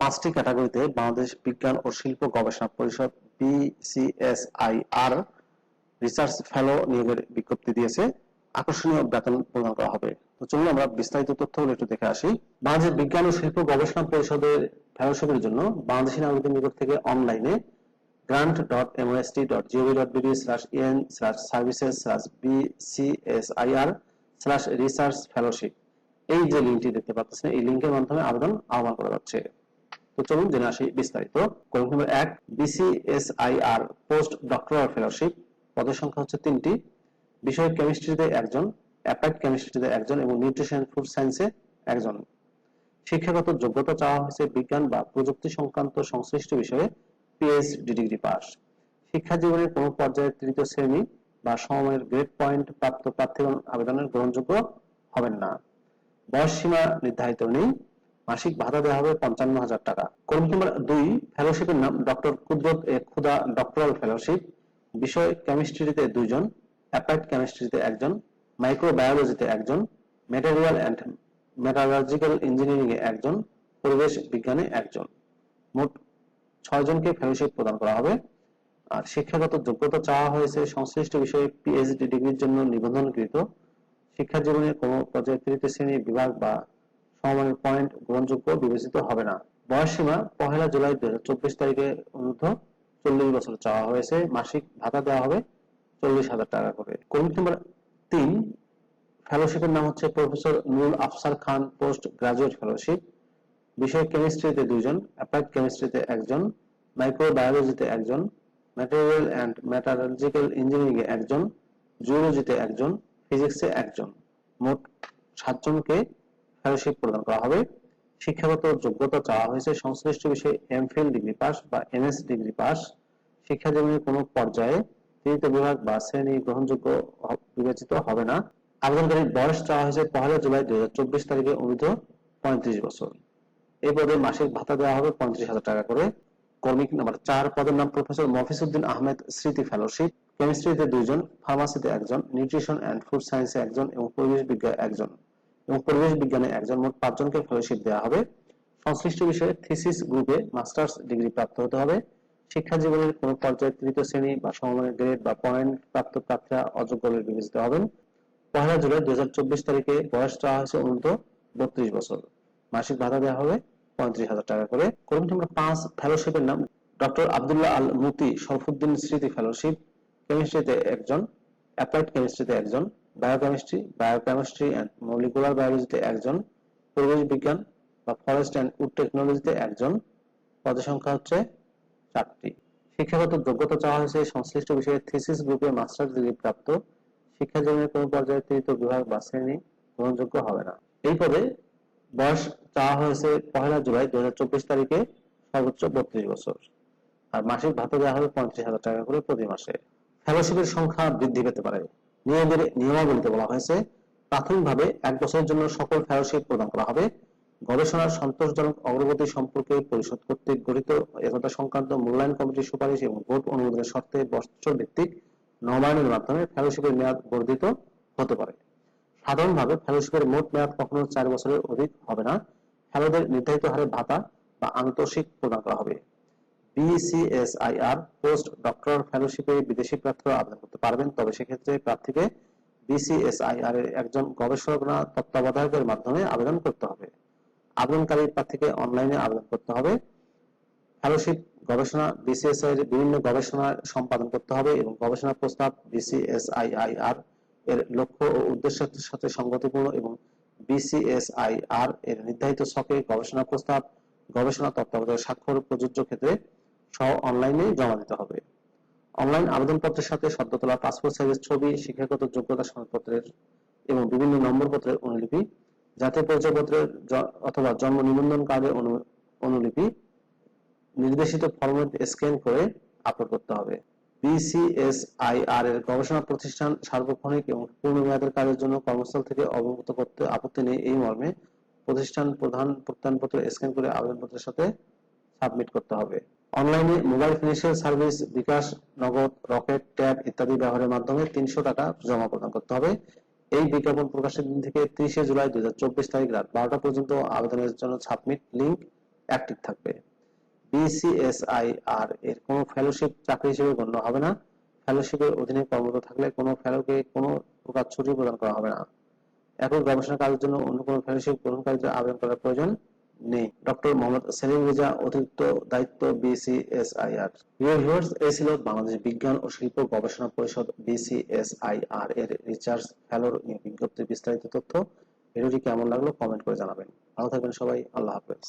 পাঁচটি ক্যাটাগরিতে বাংলাদেশ বিজ্ঞান ও শিল্প গবেষণা পরিষদ, বিসিএসআইআর রিসার্চ ফেলো নিয়োগের বিজ্ঞপ্তি দিয়েছে। আকর্ষণীয় বেতন প্রদান করা হবে। তো চলুন আমরা বিস্তারিত তথ্যগুলো একটু দেখে আসি। বাংলাদেশ বিজ্ঞান ও শিল্প গবেষণা পরিষদের ফেলোশিপের জন্য বাংলাদেশি নাগরিকদের নিকট থেকে অনলাইনে grant.mst.gov.bd slash en slash services slash bcsir slash research fellowship এই যে লিঙ্কটি দেখতে পাচ্ছেন, এই লিঙ্কের মাধ্যমে আবেদন আহ্বান করা যাচ্ছে তো চলুন জেনে আসি বিস্তারিত। কোড নম্বর এক বিসিএসআইআর পোস্ট ডক্টরাল ফেলোশিপ পদের সংখ্যা হচ্ছে তিনটি। বিষয় কেমিস্ট্রিতে একজন অ্যাপ্লাইড কেমিস্ট্রিতে একজন এবং নিউট্রিশন ফুড সায়েন্সে একজন। শিক্ষাগত যোগ্যতা চাওয়া হয়েছে বিজ্ঞান বা প্রযুক্তি সংক্রান্ত সংশ্লিষ্ট বিষয়ে পিএইচডি ডিগ্রি পাস শিক্ষা জীবনের কোনো পর্যায়ে তৃতীয় শ্রেণি বা সমমানের গ্রেড পয়েন্ট প্রাপ্ত প্রার্থীগণ আবেদনের গ্রহণযোগ্য হবেন না। বয়স সীমা নির্ধারিত নেই। মাসিক ভাতা দেওয়া হবে পঞ্চান্ন হাজার টাকা। কর্মী নম্বর দুই ফেলোশিপের নাম ডক্টর কুদরত এ খুদা ডক্টরাল ফেলোশিপ বিষয় কেমিস্ট্রিতে দুইজন অ্যাপ্লাইড কেমিস্ট্রিতে একজন মাইক্রোবায়োলজিতে একজন মেটেরিয়াল অ্যান্ড মেটালার্জিক্যাল ইঞ্জিনিয়ারিং এ একজন, পরিবেশ বিজ্ঞানে একজন। মোট ছয় জনকে ফেলোশিপ প্রদান করা হবে। আর শিক্ষাগত যোগ্যতা চাওয়া হয়েছে, সংশ্লিষ্ট বিষয়ে পিএইচডি ডিগ্রির জন্য নিবন্ধনকৃত। শিক্ষা জীবনে কোনো পর্যায়ে তৃতীয় শ্রেণি বিভাগ বা সমমানের পয়েন্ট গ্রহণযোগ্য বিবেচিত হবে না। বয়স সীমা পহেলা জুলাই দুই হাজার চব্বিশ তারিখে অনুদ্ধ চল্লিশ বছর চাওয়া হয়েছে। মাসিক ভাতা দেওয়া হবে চল্লিশ হাজার টাকা করে। কর্মী নম্বর তিন ফেলোশিপের নাম হচ্ছে professor Nurul Afsar Khan post graduate fellowship বিষয় কেমিস্ট্রিতে দুইজন অ্যাপ্লাইড কেমিস্ট্রিতে একজন মাইক্রোবায়োলজিতে একজন ম্যাটেরিয়াল অ্যান্ড ম্যাটারজিক্যাল ইঞ্জিনিয়ারিংয়ে একজন জুওলজিতে একজন ফিজিক্সে একজন। মোট সাতজনকে ফেলোশিপ প্রদান করা হবে। শিক্ষাগত যোগ্যতা চাওয়া হয়েছে সংশ্লিষ্ট বিষয়ে এমফিল ডিগ্রি পাস বা এমএস ডিগ্রি পাস শিক্ষা জীবনের কোনো পর্যায়ে তৃতীয় বিভাগ বা শ্রেণি গ্রহণযোগ্য বিবেচিত হবে না। আবেদনকারীর বয়স চাওয়া হয়েছে পহেলা জুলাই দুই হাজার চব্বিশ তারিখে অনুদ্ধ পঁয়ত্রিশ বছর। এই পদে মাসিক ভাতা দেওয়া হবে পঁয়ত্রিশ হাজার টাকা করে। কর্মিক নাম্বার চার পদের নাম প্রফেসর মফিসুদ্দিন আহমেদ স্মৃতি ফেলোশিপ। কেমিস্ট্রিতে দুইজন, ফার্মাসিতে একজন, নিউট্রিশন অ্যান্ড ফুড সায়েন্সে একজন এবং পরিবেশ বিজ্ঞান একজন। এবং পরিবেশ বিজ্ঞানে একজন মোট পাঁচজনকে ফেলোশিপ দেওয়া হবে। সংশ্লিষ্ট বিষয়ে থিসিস গ্রুপে মাস্টার্স ডিগ্রি প্রাপ্ত হতে হবে। শিক্ষা জীবনের কোনো পর্যায়ে তৃতীয় শ্রেণি বা সমমানের গ্রেড বা পয়েন্ট প্রাপ্ত প্রার্থীরা অযোগ্য বলে বিবেচিত হবেন। পহেলা জুলাই দুই তারিখে বয়স চাওয়া হয়েছে অনূর্ধ্ব বত্রিশ বছর। মাসিক ভাতা দেওয়া হবে পঁয়ত্রিশ হাজার টাকা করে। কর্মী নম্বর পাঁচ ফেলোশিপের নাম। ডক্টর আবদুল্লাহ আল মুতি শরফুদ্দিন স্মৃতি ফেলোশিপ কেমিস্ট্রিতে একজন অ্যাপ্লাইড কেমিস্ট্রিতে একজন। বায়োকেমিস্ট্রি বায়োকেমিস্ট্রি অ্যান্ড মলিকুলার বায়োলজিতে একজন, পরিবেশ বিজ্ঞান বা ফরেস্ট অ্যান্ড উড টেকনোলজিতে একজন পদের সংখ্যা হচ্ছে চারটি। শিক্ষাগত যোগ্যতা চাওয়া হয়েছে সংশ্লিষ্ট বিষয়ে থিসিস গ্রুপে মাস্টার্স ডিগ্রি প্রাপ্ত শিক্ষা জীবনের কোনো পর্যায়ে তৃতীয় বিভাগ বা শ্রেণি গ্রহণযোগ্য হবে না। এই পদে বয়স চাওয়া হয়েছে পহেলা জুলাই দু হাজার চব্বিশ তারিখে, সর্বোচ্চ বত্রিশ বছর। আর মাসিক ভাতা দেওয়া হবে পঁয়ত্রিশ হাজার টাকা করে প্রতি মাসে। ফেলোশিপের সংখ্যা বৃদ্ধি পেতে পারে। নিয়োগের নিয়মাবলীতে বলা হয়েছে, প্রাথমিকভাবে এক বছরের জন্য সকল ফেলোশিপ প্রদান করা হবে। গবেষণার সন্তোষজনক অগ্রগতি সম্পর্কে পরিষদ কর্তৃক গঠিত একতা সংক্রান্ত মূল্যায়ন কমিটির সুপারিশ এবং ভোট অনুমোদনের শর্তে বছর ভিত্তিক নবায়নের মাধ্যমে ফেলোশিপের মেয়াদ বর্ধিত হতে পারে। সাধারণভাবে ফেলোশিপের মোট মেয়াদ কখনো চার বছরের অধিক হবে না। ফেলোদের নির্ধারিত হারে ভাতা বা আন্তর্শিক প্রদান করা হবে। বিসিএসআইআর পোস্ট ডক্টরাল ফেলোশিপে বিদেশি প্রার্থীরা আবেদন করতে পারবেন। তবে সেক্ষেত্রে প্রার্থীকে বিসিএসআইআর এর একজন গবেষকরা তত্ত্বাবধায়কের মাধ্যমে আবেদন করতে হবে। আবেদনকারী প্রার্থীকে অনলাইনে আবেদন করতে হবে। ফেলোশিপ গবেষণা বিসিএসআই এর বিভিন্ন গবেষণা সম্পাদন করতে হবে এবং গবেষণা প্রস্তাব বিসিএসআইআইআর এর লক্ষ্য ও উদ্দেশ্যের সাথে সংগতিপূর্ণ এবং বিসিএসআইআর এর নির্ধারিত ছকে গবেষণা প্রস্তাব, গবেষণা তত্ত্বাবধায়ক স্বাক্ষর প্রযোজ্য ক্ষেত্রে সহ অনলাইনে জমা দিতে হবে। অনলাইন আবেদনপত্রের সাথে সদ্য তোলা পাসপোর্ট সাইজের ছবি, শিক্ষাগত যোগ্যতা সনদপত্রের এবং বিভিন্ন নম্বরপত্রের অনুলিপি, জাতীয় পরিচয়পত্রের অথবা জন্ম নিবন্ধন কার্ডের অনু- অনুলিপি, নির্দেশিত ফরম্যাট স্ক্যান করে আপলোড করতে হবে। বিসিএসআইআর এর গবেষণা প্রতিষ্ঠান সার্বক্ষণিক এবং পূর্ণ মেয়াদের কাজের জন্য কর্মস্থল থেকে অবগত করতে আপত্তি নেই। এই মর্মে প্রতিষ্ঠান প্রধান প্রত্যয়নপত্র স্ক্যান করে আবেদনপত্রের সাথে সাবমিট করতে হবে। অনলাইনে মোবাইল ফিনান্সিয়াল সার্ভিস বিকাশ, নগদ, রকেট, ট্যাব ইত্যাদি ব্যবহারের মাধ্যমে তিনশো টাকা জমা প্রদান করতে হবে। এই বিজ্ঞাপন প্রকাশের দিন থেকে ত্রিশে জুলাই দুই তারিখ রাত বারোটা পর্যন্ত আবেদনের জন্য সাবমিট লিংক অ্যাক্টিভ থাকবে। বিসিএসআইআর এর কোনো ফেলোশিপ চাকরি হিসেবে গণ্য হবে না। ফেলোশিপের অধীনে কর্মরত থাকলে কোনো ফেলোকে কোনো প্রকার ছুটি প্রদান করা হবে না। একক গবেষণা কাজের জন্য অন্য কোনো ফেলোশিপ গ্রহণকারীদের আবেদন করার প্রয়োজন। নেই ডক্টর মোহাম্মদ সেলিম রেজা, অতিরিক্ত দায়িত্ব বিসিএসআইআর। ভিউয়ার্স এই ছিল বাংলাদেশ বিজ্ঞান ও শিল্প গবেষণা পরিষদ বিসিএসআইআর এর রিসার্চ ফেলোর বিজ্ঞপ্তির বিস্তারিত তথ্য। ভিডিওটি কেমন লাগল কমেন্ট করে জানাবেন। ভালো থাকবেন সবাই, আল্লাহ হাফেজ।